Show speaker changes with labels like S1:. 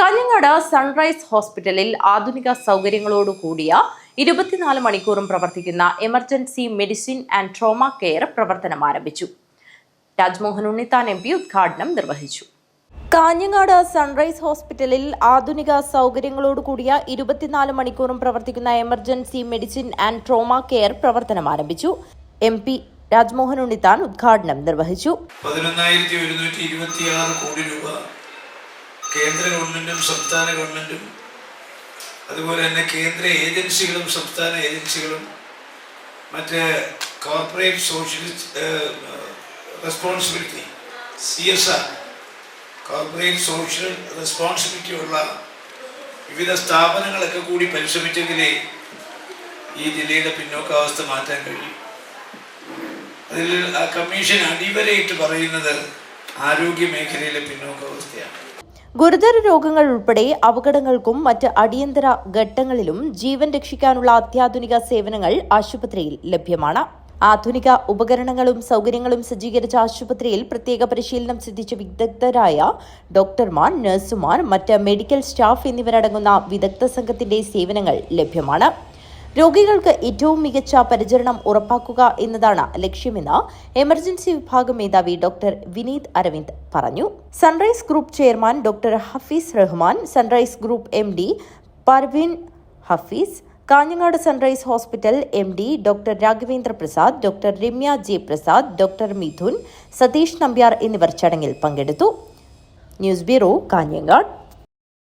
S1: Kanhangad sunrise ഹോസ്പിറ്റലിൽ ആധുനിക സൗകര്യങ്ങളോട് കൂടിയ ഇരുപത്തിനാല് മണിക്കൂറും പ്രവർത്തിക്കുന്ന emergency medicine and trauma care പ്രവർത്തനം ആരംഭിച്ചു. രാജ്മോഹൻ ഉണ്ണിത്താൻ എം പി ഉദ്ഘാടനം നിർവഹിച്ചു. കാഞ്ഞങ്ങാട് സൺറൈസ് ഹോസ്പിറ്റലിൽ ആധുനിക സൗകര്യങ്ങളോട് കൂടിയ ഇരുപത്തിനാല് മണിക്കൂറും പ്രവർത്തിക്കുന്ന emergency medicine and trauma care പ്രവർത്തനം ആരംഭിച്ചു. എം പി രാജ്മോഹൻ ഉണ്ണിത്താൻ ഉദ്ഘാടനം നിർവഹിച്ചു.
S2: പതിനൊന്നായിരത്തി ഒരുന്നൂറ്റി ഇരുപത്തിയാറ് കോടി രൂപ കേന്ദ്ര ഗവൺമെന്റും സംസ്ഥാന ഗവൺമെന്റും അതുപോലെ തന്നെ കേന്ദ്ര ഏജൻസികളും സംസ്ഥാന ഏജൻസികളും മറ്റ് corporate socialist responsibility C S R corporate social responsibility ഉള്ള വിവിധ സ്ഥാപനങ്ങളൊക്കെ കൂടി പരിശ്രമിച്ചെങ്കിലേ ഈ ജില്ലയുടെ പിന്നോക്കാവസ്ഥ മാറ്റാൻ കഴിയും. അതിൽ ആ കമ്മീഷൻ അടിവരയിട്ട് പറയുന്നത് ആരോഗ്യ മേഖലയിലെ പിന്നോക്കാവസ്ഥയാണ്.
S1: ഗുരുതര രോഗങ്ങൾ ഉൾപ്പെടെ അപകടങ്ങൾക്കും മറ്റ് അടിയന്തര ഘട്ടങ്ങളിലും ജീവൻ രക്ഷിക്കാനുള്ള അത്യാധുനിക സേവനങ്ങൾ ആശുപത്രിയിൽ ലഭ്യമാണ്. ആധുനിക ഉപകരണങ്ങളും സൗകര്യങ്ങളും സജ്ജീകരിച്ച ആശുപത്രിയിൽ പ്രത്യേക പരിശീലനം സിദ്ധിച്ച വിദഗ്ധരായ ഡോക്ടർമാർ നഴ്സുമാർ മറ്റ് മെഡിക്കൽ സ്റ്റാഫ് എന്നിവരടങ്ങുന്ന വിദഗ്ധ സംഘത്തിന്റെ സേവനങ്ങൾ ലഭ്യമാണ്. രോഗികൾക്ക് ഏറ്റവും മികച്ച പരിചരണം ഉറപ്പാക്കുക എന്നതാണ് ലക്ഷ്യമെന്ന് എമർജൻസി വിഭാഗം മേധാവി ഡോക്ടർ വിനീത് അരവിന്ദ് പറഞ്ഞു. Sunrise group chairman doctor Hafeez Rahman sunrise group M D Parveen Hafeez Kanhangad sunrise hospital M D doctor Raghavendra Prasad doctor Ramya J Prasad doctor Mithun Satheesh Nambiar എന്നിവർ ചടങ്ങിൽ പങ്കെടുത്തു. News bureau Kanhangad.